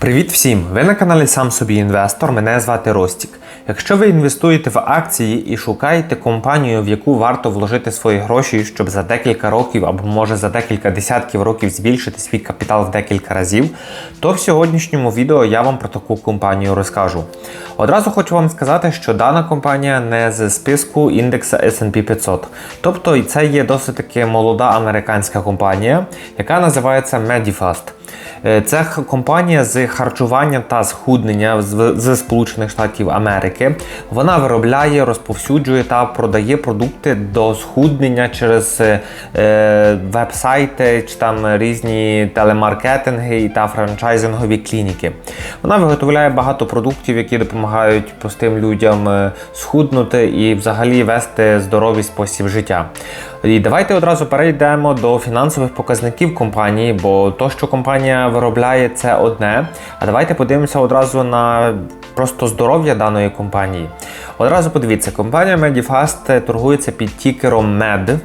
Привіт всім! Ви на каналі Сам собі інвестор. Мене звати Ростік. Якщо ви інвестуєте в акції і шукаєте компанію, в яку варто вложити свої гроші, щоб за декілька років або може за декілька десятків років збільшити свій капітал в декілька разів, то в сьогоднішньому відео я вам про таку компанію розкажу. Одразу хочу вам сказати, що дана компанія не з списку індекса S&P 500. Тобто це є досить таки молода американська компанія, яка називається Medifast. Е, Це компанія з харчування та схуднення з, Сполучених Штатів Америки. Вона виробляє, розповсюджує та продає продукти до схуднення через е, е, веб-сайти чи там різні телемаркетинги та франчайзингові клініки. Вона виготовляє багато продуктів, які допомагають простим людям е, схуднути і взагалі вести здоровий спосіб життя. І давайте одразу перейдемо до фінансових показників компанії, бо то, що компанія виробляє, це одне. А давайте подивимося одразу на просто здоров'я даної компанії. Одразу подивіться, компанія Medifast торгується під тікером MED.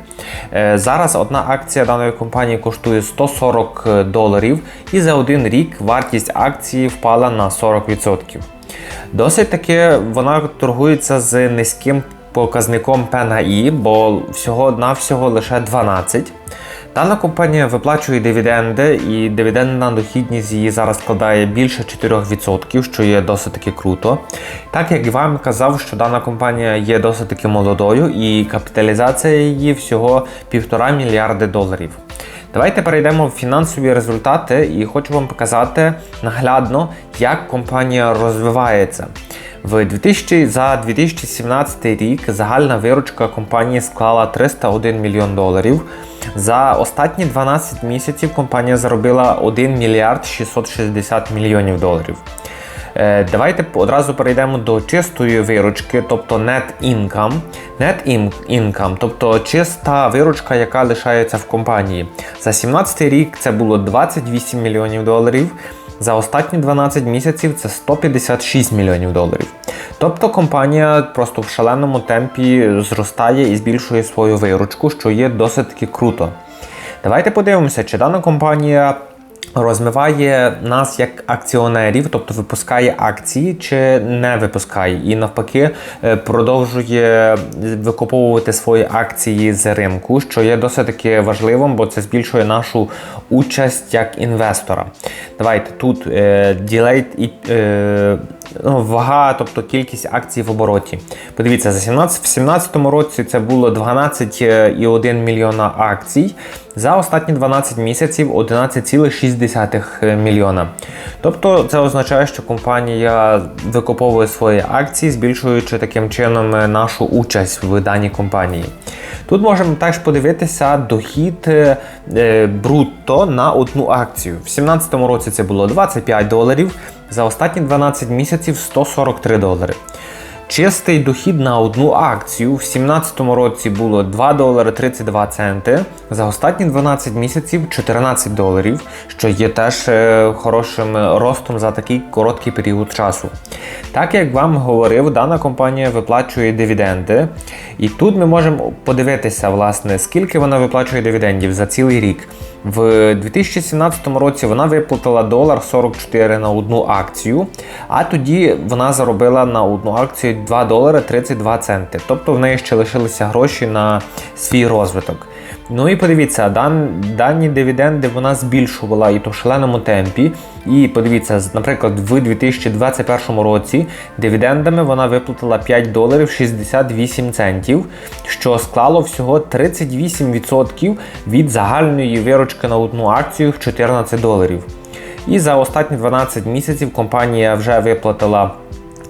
Е, Зараз одна акція даної компанії коштує 140 доларів, і за один рік вартість акції впала на 40%. Досить таки вона торгується з низьким показником P бо всього-навсього лише 12. Дана компанія виплачує дивіденди, і дивідендна дохідність її зараз складає більше 4%, що є досить таки круто. Так як вам казав, що дана компанія є досить таки молодою і капіталізація її всього 1,5 мільярди доларів. Давайте перейдемо в фінансові результати і хочу вам показати наглядно, як компанія розвивається. В 2000, за 2017 рік загальна виручка компанії склала 301 мільйон доларів. За останні 12 місяців компанія заробила 1 мільярд 660 мільйонів доларів. Е, Давайте одразу перейдемо до чистої виручки, тобто net income. Net income, тобто чиста виручка, яка лишається в компанії. За 17 рік це було 28 мільйонів доларів. За останні 12 місяців це 156 мільйонів доларів. Тобто компанія просто в шаленому темпі зростає і збільшує свою виручку, що є досить таки круто. Давайте подивимося, чи дана компанія розмиває нас як акціонерів, тобто випускає акції чи не випускає, і навпаки е, продовжує викуповувати свої акції з ринку, що є досить таки важливим, бо це збільшує нашу участь як інвестора. Давайте тут е, delayed і е, вага, тобто кількість акцій в обороті. Подивіться, за 17, в 2017 році це було 12,1 мільйона акцій. За останні 12 місяців 11,6 мільйона. Тобто це означає, що компанія викуповує свої акції, збільшуючи таким чином е, нашу участь в даній компанії. Тут можемо теж подивитися дохід е, е, брутто на одну акцію. В 2017 році це було 25 доларів, за останні 12 місяців 143 долари. Чистий дохід на одну акцію в 2017 році було 2 долари 32 центи. За останні 12 місяців 14 доларів, що є теж е, хорошим ростом за такий короткий період часу. Так як вам говорив, дана компанія виплачує дивіденди. І тут ми можемо подивитися, власне, скільки вона виплачує дивідендів за цілий рік. В 2017 році вона виплатила долар 44 на одну акцію, а тоді вона заробила на одну акцію 2 долари 32 центи. Тобто в неї ще лишилися гроші на свій розвиток. Ну і подивіться, дан, дані дивіденди вона збільшувала і то в шаленому темпі. І подивіться, наприклад, в 2021 році дивідендами вона виплатила 5 доларів 68 центів, що склало всього 38% від загальної виручки на одну акцію в 14 доларів. І за останні 12 місяців компанія вже виплатила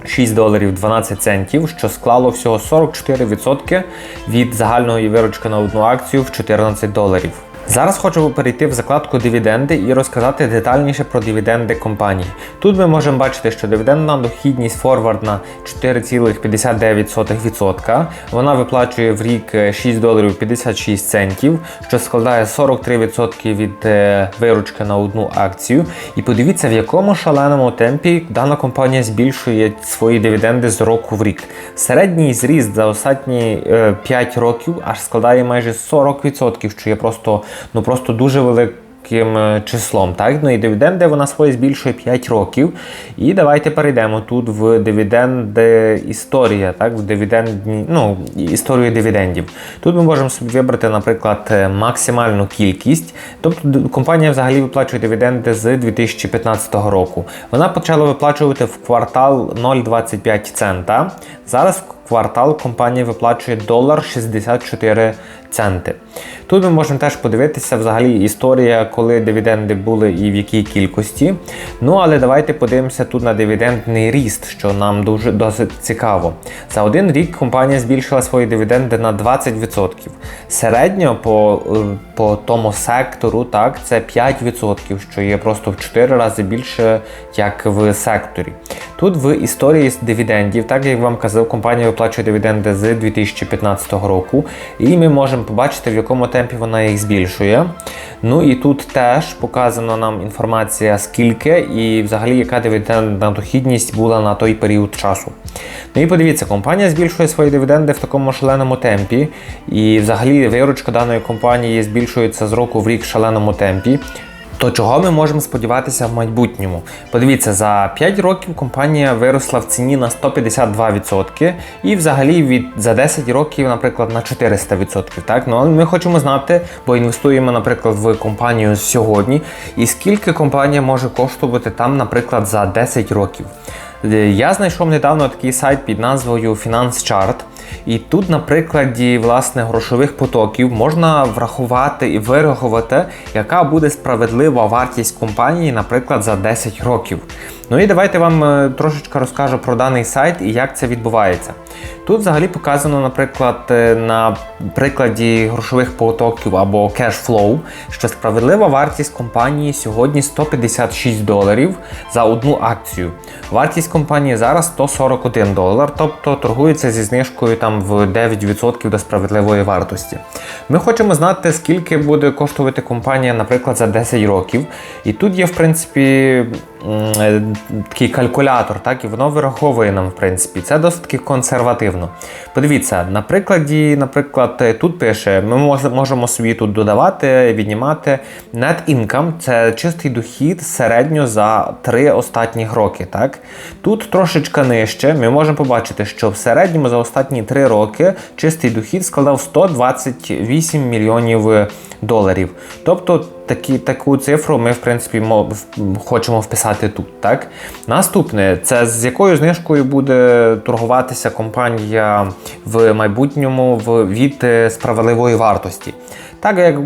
6 доларів 12 центів, що склало всього 44% від загальної виручки на одну акцію в 14 доларів. Зараз хочу перейти в закладку дивіденди і розказати детальніше про дивіденди компанії. Тут ми можемо бачити, що дивідендна дохідність форвардна 4,59%. Вона виплачує в рік е, 6 доларів 56 центів, що складає 43% від е, виручки на одну акцію. І подивіться, в якому шаленому темпі дана компанія збільшує свої дивіденди з року в рік. Середній зріст за останні е, 5 років аж складає майже 40%, що є просто, ну, просто дуже велик, таким е, числом. Так? Ну і дивіденди вона свої збільшує 5 років. І давайте перейдемо тут в дивіденди історія, так? в дивідендні, ну, історію дивідендів. Тут ми можемо собі вибрати, наприклад, е, максимальну кількість. Тобто компанія взагалі виплачує дивіденди з 2015 року. Вона почала виплачувати в квартал 0,25 цента. Зараз квартал компанія виплачує долар 64 центи. Тут ми можемо теж подивитися взагалі історія, коли дивіденди були і в якій кількості. Ну але давайте подивимося тут на дивідендний ріст, що нам дуже досить цікаво. За один рік компанія збільшила свої дивіденди на 20%. Середньо по, по тому сектору так, це 5%, що є просто в 4 рази більше, як в секторі. Тут в історії з дивідендів, так як вам казав, компанія виплачує дивіденди з 2015 року, і ми можемо побачити, в якому темпі вона їх збільшує. Ну і тут теж показана нам інформація, скільки і взагалі яка дивідендна дохідність була на той період часу. Ну і подивіться, компанія збільшує свої дивіденди в такому шаленому темпі, і взагалі виручка даної компанії збільшується з року в рік в шаленому темпі. То чого ми можемо сподіватися в майбутньому? Подивіться, за 5 років компанія виросла в ціні на 152% і взагалі від за 10 років, наприклад, на 400%. Так? Ну, ми хочемо знати, бо інвестуємо, наприклад, в компанію сьогодні, і скільки компанія може коштувати там, наприклад, за 10 років. Е, Я знайшов недавно такий сайт під назвою Finance Chart. І тут, на прикладі власне грошових потоків, можна врахувати і вирахувати, яка буде справедлива вартість компанії, наприклад, за 10 років. Ну і давайте вам е, трошечки розкажу про даний сайт і як це відбувається. Тут взагалі показано, наприклад, е, на прикладі грошових потоків або flow, що справедлива вартість компанії сьогодні 156 доларів за одну акцію. Вартість компанії зараз 141 долар, тобто торгується зі знижкою там в 9% до справедливої вартості. Ми хочемо знати, скільки буде коштувати компанія, наприклад, за 10 років. І тут є, в принципі, такий калькулятор, так, і воно вираховує нам, в принципі. Це досить консервативно. Подивіться, на прикладі, наприклад, е, тут пише: ми можемо собі тут додавати, віднімати net income – це чистий дохід середньо за 3 останні роки. Так? Тут трошечки нижче. Ми можемо побачити, що в середньому за останні 3 роки чистий дохід складав 128 мільйонів е, доларів. Тобто такі, таку цифру ми, в принципі, мо- хочемо вписати тут. Так? Наступне це з якою знижкою буде торгуватися компанія в майбутньому від е, справедливої вартості. Так як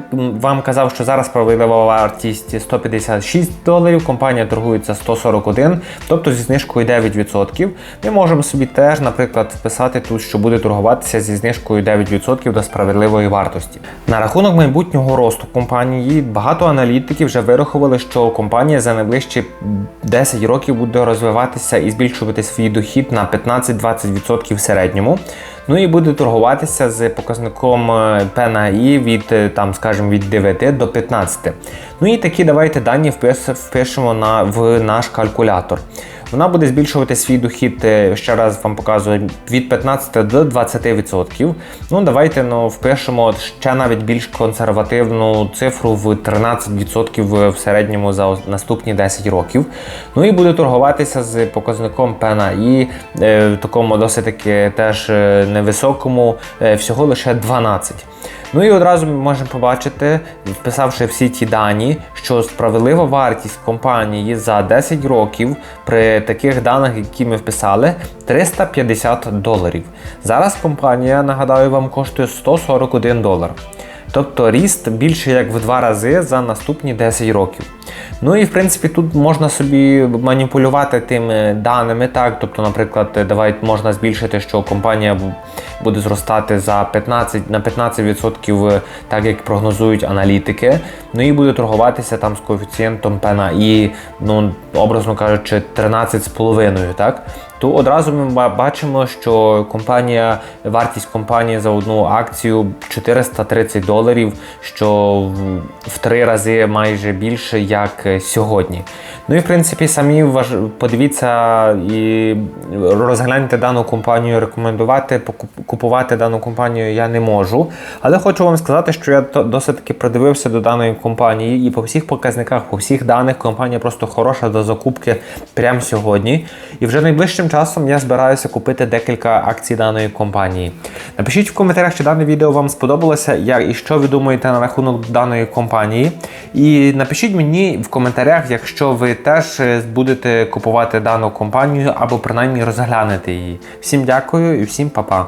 вам казав, що зараз справедлива вартість 156 доларів, компанія торгується 141, тобто зі знижкою 9%. Ми можемо собі теж, наприклад, вписати тут, що буде торгуватися зі знижкою 9% до справедливої вартості. На рахунок майбутнього росту компанії багато аналітиків вже вирахували, що компанія за найближчі 10 років буде розвиватися і збільшувати свій дохід на 15-20% в середньому. Ну і буде торгуватися з показником е, P I від, е, там, скажімо, від 9 до 15. Ну і такі давайте дані впишемо на, в наш калькулятор. Вона буде збільшувати свій дохід, е, ще раз вам показую, від 15 до 20%. Ну, давайте ну, впишемо ще навіть більш консервативну цифру в 13% в середньому за наступні 10 років. Ну і буде торгуватися з показником P на I, е, такому досить таки теж е, невисокому, е, всього лише 12. Ну і одразу ми можемо побачити, вписавши всі ті дані, що справедлива вартість компанії за 10 років при таких даних, які ми вписали, 350 доларів. Зараз компанія, нагадаю вам, коштує 141 долар. Тобто ріст більше як в два рази за наступні 10 років. Ну і в принципі тут можна собі маніпулювати тими даними, так. Тобто, наприклад, давай можна збільшити, що компанія буде зростати за 15 на 15%, так як прогнозують аналітики. Ну і буде торгуватися там з коефіцієнтом P на I, ну образно кажучи, 13,5, так. То одразу ми бачимо, що компанія, вартість компанії за одну акцію 430 доларів, що в, три рази майже більше, як е, сьогодні. Ну і в принципі самі подивіться і розгляньте дану компанію, рекомендувати купувати дану компанію я не можу. Але хочу вам сказати, що я досить таки придивився до даної компанії, і по всіх показниках, по всіх даних компанія просто хороша до закупки прямо сьогодні. І вже найближчим часом я збираюся купити декілька акцій даної компанії. Напишіть в коментарях, чи дане відео вам сподобалося, як і що ви думаєте на рахунок даної компанії. І напишіть мені в коментарях, якщо ви теж е, будете купувати дану компанію або принаймні розглянете її. Всім дякую і всім па-па.